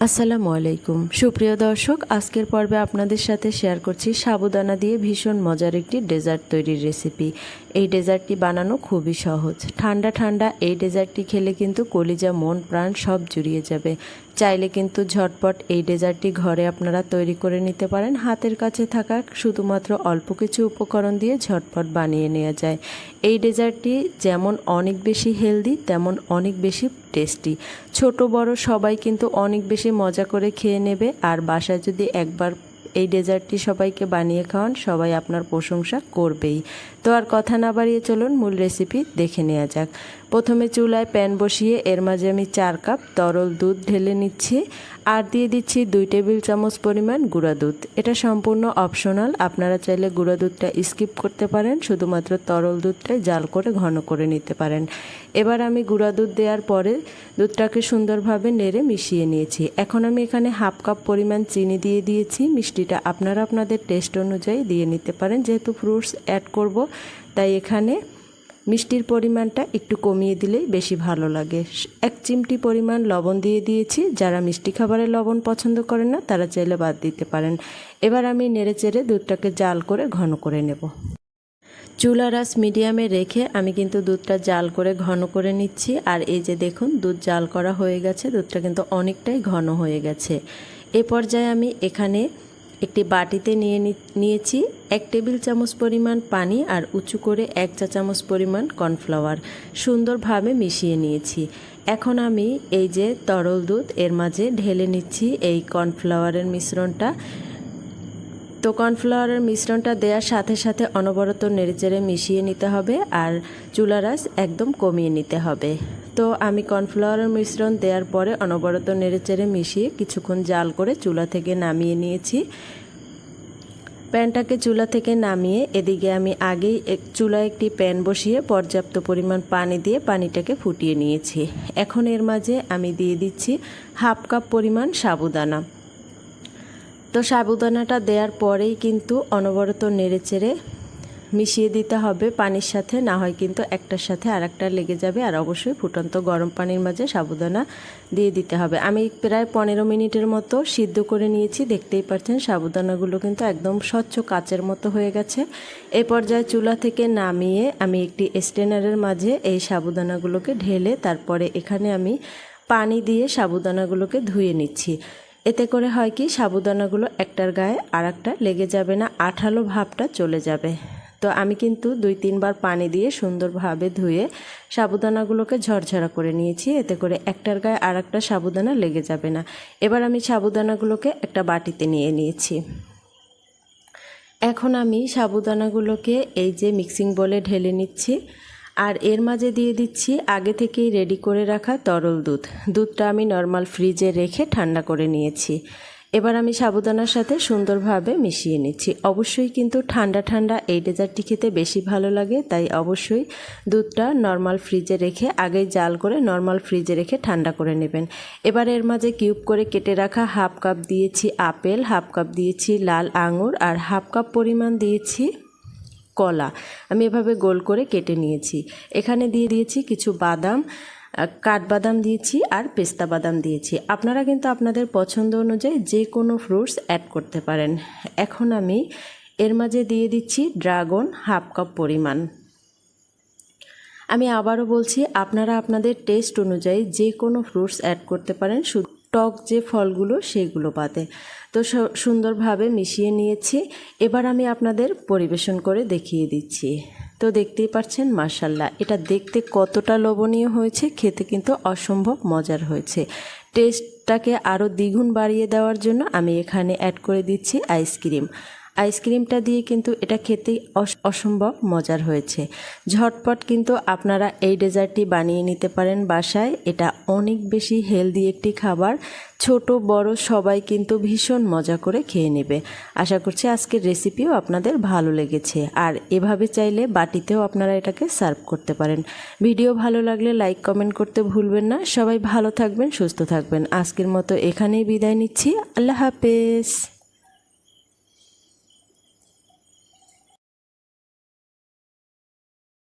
আসসালামু আলাইকুম। সুপ্রিয় দর্শক, আজকের পর্বে আপনাদের সাথে শেয়ার করছি সাবুদানা দিয়ে ভীষণ মজার একটি ডেজার্ট তৈরির রেসিপি এই ডেজার্টটি বানানো খুবই সহজ। ঠান্ডা ঠান্ডা এই ডেজার্টটি খেলে কিন্তু কলিজা, মন, প্রাণ সব জুড়িয়ে যাবে। চাইলে কিন্তু ঝটপট এই ডেজার্টটি ঘরে আপনারা তৈরি করে নিতে পারেন। হাতের কাছে থাকা শুধুমাত্র অল্প কিছু উপকরণ দিয়ে ঝটপট বানিয়ে নেওয়া যায়। এই ডেজার্টটি যেমন অনেক বেশি হেলদি, তেমন অনেক বেশি টেস্টি। ছোট, বড় সবাই কিন্তু অনেক বেশি মজা করে খেয়ে নেবে। আর বাসায় যদি একবার এই ডেজার্টটি সবাইকে বানিয়ে খাওয়ান, সবাই আপনার প্রশংসা করবেই। তো আর কথা না বাড়িয়ে চলুন, মূল রেসিপি দেখে নেওয়া যাক। প্রথমে চুলায় প্যান বসিয়ে এর মাঝে আমি চার কাপ তরল দুধ ঢেলে নিচ্ছি আর দিয়ে দিচ্ছি দুই টেবিল চামচ পরিমাণ গুঁড়া দুধ। এটা সম্পূর্ণ অপশনাল, আপনারা চাইলে গুঁড়া দুধটা স্কিপ করতে পারেন, শুধুমাত্র তরল দুধটাই জাল করে ঘন করে নিতে পারেন। এবার আমি গুঁড়া দুধ দেওয়ার পরে দুধটাকে সুন্দরভাবে নেড়ে মিশিয়ে নিয়েছি। এখন আমি এখানে হাফ কাপ পরিমাণ চিনি দিয়ে দিয়েছি। মিষ্টিটা আপনারা আপনাদের টেস্ট অনুযায়ী দিয়ে নিতে পারেন। যেহেতু ফ্রুটস অ্যাড করব, তাই এখানে মিষ্টির পরিমাণটা একটু কমিয়ে দিলেই বেশি ভালো লাগে। এক চিমটি পরিমাণ লবণ দিয়ে দিয়েছি। যারা মিষ্টি খাবারে লবণ পছন্দ করেন না, তারা চাইলে বাদ দিতে পারেন। এবার আমি নেড়ে চেড়ে দুধটাকে জাল করে ঘন করে নেব। চুলা রাস মিডিয়ামে রেখে আমি কিন্তু দুধটা জাল করে ঘন করে নিচ্ছি। আর এই যে দেখুন, দুধ জাল করা হয়ে গেছে। দুধটা কিন্তু অনেকটাই ঘন হয়ে গেছে। এ পর্যায়ে আমি এখানে একটি বাটিতে নিয়ে নিয়েছি। এক টেবিল চামচ পরিমাণ পানি আর উঁচু করে এক চা চামচ পরিমাণ কর্নফ্লাওয়ার সুন্দরভাবে মিশিয়ে নিয়েছি। এখন আমি এই যে তরল দুধ, এর মাঝে ঢেলে নিচ্ছি এই কর্নফ্লাওয়ারের মিশ্রণটা। তো কর্নফ্লাওয়ারের মিশ্রণটা দেওয়ার সাথে সাথে অনবরত নেড়েচেড়ে মিশিয়ে নিতে হবে আর চুলারাস একদম কমিয়ে নিতে হবে। তো আমি কর্নফ্লাওয়ারের মিশ্রণ দেওয়ার পরে অনবরত নেড়েচেড়ে মিশিয়ে কিছুক্ষণ জাল করে চুলা থেকে নামিয়ে নিয়েছি। প্যানটাকে চুলা থেকে নামিয়ে এদিকে আমি আগেই চুলায় একটি প্যান বসিয়ে পর্যাপ্ত পরিমাণ পানি দিয়ে পানিটাকে ফুটিয়ে নিয়েছি। এখন এর মাঝে আমি দিয়ে দিচ্ছি হাফ কাপ পরিমাণ সাবুদানা। তো সাবুদানাটা দেওয়ার পরেই কিন্তু অনবরত নেড়েচেড়ে মিশিয়ে দিতে হবে পানির সাথে, না হয় কিন্তু একটার সাথে আর একটা লেগে যাবে। আর অবশ্যই ফুটন্ত গরম পানির মাঝে সাবুদানা দিয়ে দিতে হবে। আমি প্রায় পনেরো মিনিটের মতো সিদ্ধ করে নিয়েছি। দেখতেই পাচ্ছেন সাবুদানাগুলো কিন্তু একদম স্বচ্ছ কাচের মতো হয়ে গেছে। এ পর্যায়ে চুলা থেকে নামিয়ে আমি একটি স্টেনারের মাঝে এই সাবুদানাগুলোকে ঢেলে তারপরে এখানে আমি পানি দিয়ে সাবুদানাগুলোকে ধুয়ে নিচ্ছি। এতে করে হয় কি, সাবুদানাগুলো একটার গায়ে আর একটা লেগে যাবে না, আঠালো ভাবটা চলে যাবে। তো আমি কিন্তু দুই, তিনবার পানি দিয়ে সুন্দরভাবে ধুয়ে সাবুদানাগুলোকে ঝরঝরা করে নিয়েছি। এতে করে একটার গায়ে আর একটা সাবুদানা লেগে যাবে না। এবার আমি সাবুদানাগুলোকে একটা বাটিতে নিয়ে নিয়েছি। এখন আমি সাবুদানাগুলোকে এই যে মিক্সিং বলে ঢেলে নিচ্ছি। আর এর মাঝে দিয়ে দিচ্ছি আগে থেকেই রেডি করে রাখা তরল দুধ। দুধটা আমি নর্মাল ফ্রিজে রেখে ঠান্ডা করে নিয়েছি। এবার আমি সাবুদানার সাথে সুন্দরভাবে মিশিয়ে নিচ্ছি। অবশ্যই কিন্তু ঠান্ডা ঠান্ডা এই ডেজার্টটি খেতে বেশি ভালো লাগে, তাই অবশ্যই দুধটা নর্মাল ফ্রিজে রেখে, আগে জাল করে নর্মাল ফ্রিজে রেখে ঠান্ডা করে নেবেন। এবার এর মাঝে কিউব করে কেটে রাখা হাফ কাপ দিয়েছি আপেল, হাফ কাপ দিয়েছি লাল আঙুর, আর হাফ কাপ পরিমাণ দিয়েছি কলা। আমি এভাবে গোল করে কেটে নিয়েছি। এখানে দিয়ে দিয়েছি কিছু বাদাম কাঠবাদাম দিয়েছি আর পেস্তা বাদাম দিয়েছি। আপনারা কিন্তু আপনাদের পছন্দ অনুযায়ী যে কোনো ফ্রুটস অ্যাড করতে পারেন। এখন আমি এর মাঝে দিয়ে দিচ্ছি ড্রাগন হাফ কাপ পরিমাণ। আমি আবারও বলছি, আপনারা আপনাদের টেস্ট অনুযায়ী যে কোনো ফ্রুটস অ্যাড করতে পারেন। শুধু টক যে ফলগুলো, সেগুলো বাদে। তো সুন্দরভাবে মিশিয়ে নিয়েছি। এবার আমি আপনাদের পরিবেশন করে দেখিয়ে দিচ্ছি। তো দেখতেই পাচ্ছেন মার্শাল্লাহ এটা দেখতে কতটা লোভনীয় হয়েছে, খেতে কিন্তু অসম্ভব মজার হয়েছে। টেস্টটাকে আরও দ্বিগুণ বাড়িয়ে দেওয়ার জন্য আমি এখানে অ্যাড করে দিচ্ছি আইসক্রিম আইসক্রিমটা দিয়ে কিন্তু এটা খেতেই অসম্ভব মজার হয়েছে। ঝটপট কিন্তু আপনারা এই ডেজার্টটি বানিয়ে নিতে পারেন বাসায়। এটা অনেক বেশি হেলদি একটি খাবার। ছোট, বড় সবাই কিন্তু ভীষণ মজা করে খেয়ে নেবে। আশা করছি আজকের রেসিপিও আপনাদের ভালো লেগেছে। আর এভাবে চাইলে বাটিতেও আপনারা এটাকে সার্ভ করতে পারেন। ভিডিও ভালো লাগলে লাইক, কমেন্ট করতে ভুলবেন না। সবাই ভালো থাকবেন, সুস্থ থাকবেন। আজকের মতো এখানেই বিদায় নিচ্ছি। আল্লাহ হাফেজ।